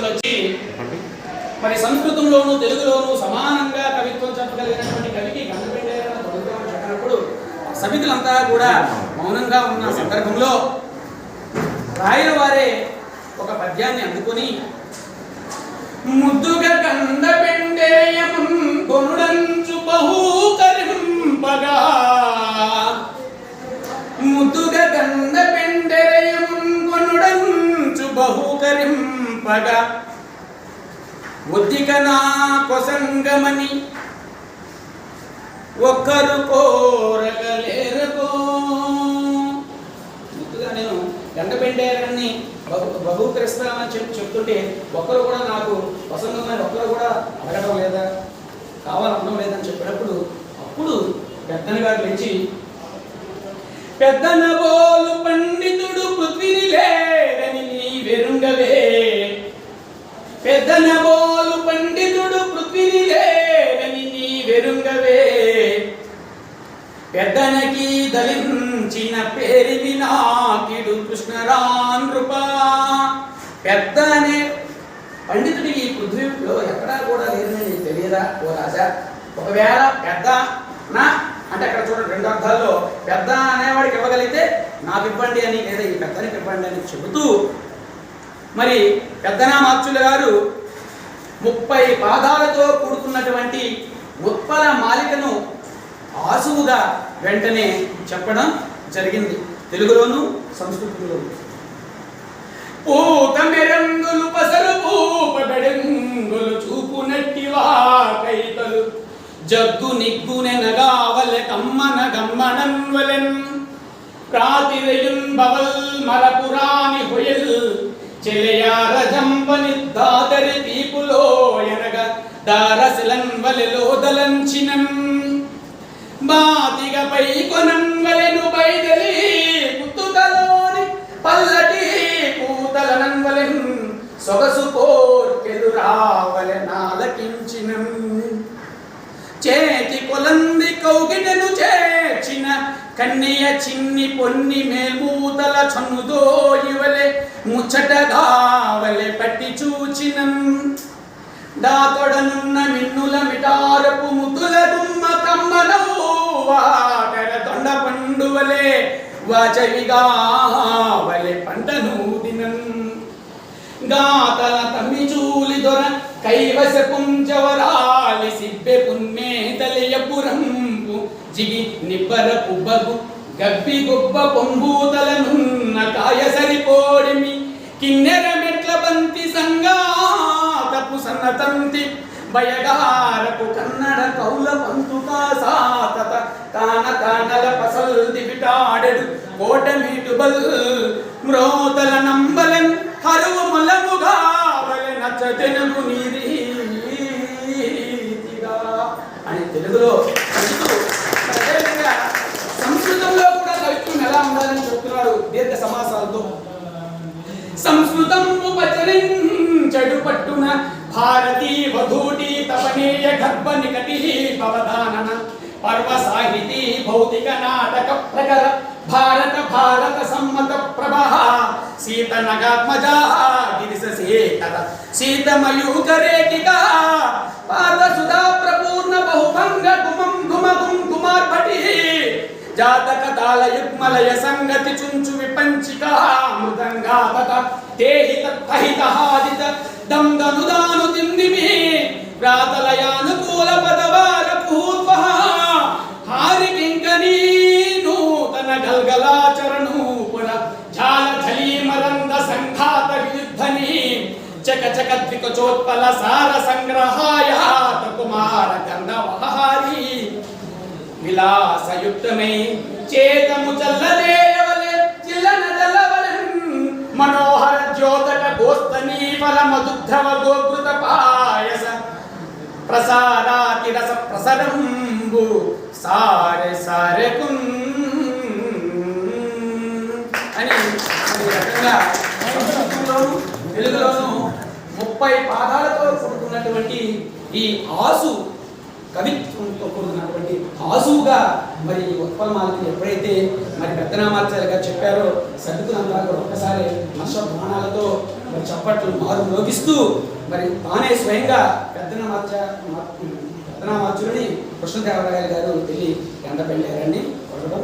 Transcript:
తీసుకుని వచ్చి మరి సంస్కృతంలోను తెలుగులోను సమానంగా కవిత్వం చెప్పగలిగినటువంటి కవికి గంగపెండేరన్న దొంగతనం చెప్పినప్పుడు సమితులంతా కూడా మౌనంగా ఉన్న సందర్భంలో రాయల వారే ఒక పద్యాన్ని అందుకొని ముద్దుగా కంద కొనుడంచు బహూకరింపగా ముద్దుగా కంద కొనుడంచు కొనుడంచు బహూకరింపగా ఒద్దిక నా కొసంగమని ఒక్కరు కోరగలేరుకో. ముందుగా నేను గండపెండేరని బహు బహుకరిస్తామని చెప్పి చెప్తుంటే ఒక్కరు కూడా నాకు వసంతమని ఒక్కరు కూడా అడగడం లేదా? కావాలనడం లేదని చెప్పినప్పుడు అప్పుడు పెద్దన గారు లేచి పెద్దనబో పెద్దన పండితుడు పృథ్వీని లేడని నీ వెరుంగవే. పెద్దనకి దలించిన పేరివి నాకిడు కృష్ణరాన్ నృప పెద్ద అనే పండితుడికి ఈ పృథ్వీలో ఎక్కడా కూడా లేదని నీకు తెలియదా ఓ రాజా? ఒకవేళ పెద్ద నా అంటే అక్కడ చూడండి రెండు అర్థాల్లో పెద్ద అనేవాడికి ఇవ్వగలిగితే నాకు ఇవ్వండి అని లేదా ఈ పెద్దనికి ఇవ్వండి అని చెబుతూ మరి పెద్దనా మార్చుల గారు ముప్పై పాదాలతో కూడుకున్నటువంటి ఉత్పల మాలికను ఆసువుగా వెంటనే చెప్పడం జరిగింది. తెలుగులోను సంస్కృతంలోను పూత మెరంగులు పసరు పూప చూపు నట్టి వాకైతలు జగ్గు నిగ్గునెనగావలె కమ్మన గమ్మనన్వలెన్ ప్రాతిరయున్ బవల్ మరపురాని హుయల్. చెలయార జంపని దాదరి తీపులో దారసిలన్ వలెలో దలంచినం కొనం వలెను బైదలి పుత్తుతలోని పల్లటి పూతలనంగలెన్ సొగసు కోర్కెదురావలె నాలకించినం. చేతి కొలంది కౌగిటను చేర్చిన కన్నయ్య చిన్ని పొన్ని మేల్మూతల చనుదో ఇవలే ముచ్చటగావలె పట్టి చూచినం. దాతొడనున్న మిన్నుల మిటారపు ముతుల దుమ్మ కమ్మనవు వాటర దొండ పండువలే వాచవిగా వలె పంటను దినం గాతల తమ్మి చూలి దొర కైవస పుంజవరాలి సిబ్బె పున్మే తలియపురంపు జిగి నిబ్బర పుబ్బగు గబ్బి గొప్ప పొంబూతలనున్న కాయ సరిపోడిమి కిన్నెర సంగాతపు సన్నతంతి బయగారపు కన్నడ కౌల పంతుకా సాతత కాన కానల పసల్ దివిటాడెడు కోట మీటుబల్ మ్రోతల నంబలం హరువు మొలముగా వలె నచ్చ తెలుగు నీరీతిగా. అని తెలుగులో చెబుతూ సంస్కృతంలో కూడా కవిత్వం ఎలా ఉండాలని చెప్తున్నాడు దీర్ఘ సమాసాలతో. సంస్కృతం ఉపచరించడు పట్టున భారతీ వధూటి తపనీయ గర్భ నికటి భవదానన పర్వ సాహితీ భౌతిక నాటక ప్రకర భారత భారత సమ్మత ప్రభ సీత నగాత్మజా గిరిశ శేఖర సీత మయూకరేటిక పాద సుధా ప్రపూర్ణ బహుభంగ గుమం గుమ గుం కుమార్పటి జాతక తాళ యుగ్మలయ సంగతి చుంచు విపంచిక మృదంగాతక తేహిత తహిత హాదిత దందనుదాను తిందిమి ప్రాతలయానుకూల పదవార పూర్వ హారి కింకనీ నూతన గల్గలాచరణూపుర జాల ఝలీమరంద సంఘాత వియుద్ధని చక చక ద్వికచోత్పల సార సంగ్రహాయ కుమార గంధవహారి విలాసయుక్తమై చేతము చల్లదేయవలె చిల్లన చల్లవలెన్ మనోహర గోస్తనీ ఫల మధుద్రవ గోకృత పాయస ప్రసారాతి రస ప్రసరంబు సారె సారెకున్ అని రకంగా సంస్కృతంలోను తెలుగులోను ముప్పై పాదాలతో కూడుకున్నటువంటి ఈ ఆసు కవిత్వంతో కూడుకున్నటువంటి ఆసుగా మరి ఉత్పలమాలకి ఎప్పుడైతే మరి పెద్దనామాచార్య గారు చెప్పారో సర్దుకులంతా కూడా ఒక్కసారి హర్ష బాణాలతో మరి చప్పట్లు మారు మోగిస్తూ మరి తానే స్వయంగా పెద్దనామాచ పెద్దనామాచులని కృష్ణదేవరాయలు గారు వెళ్ళి ఎండ పెళ్ళారని కొట్టడం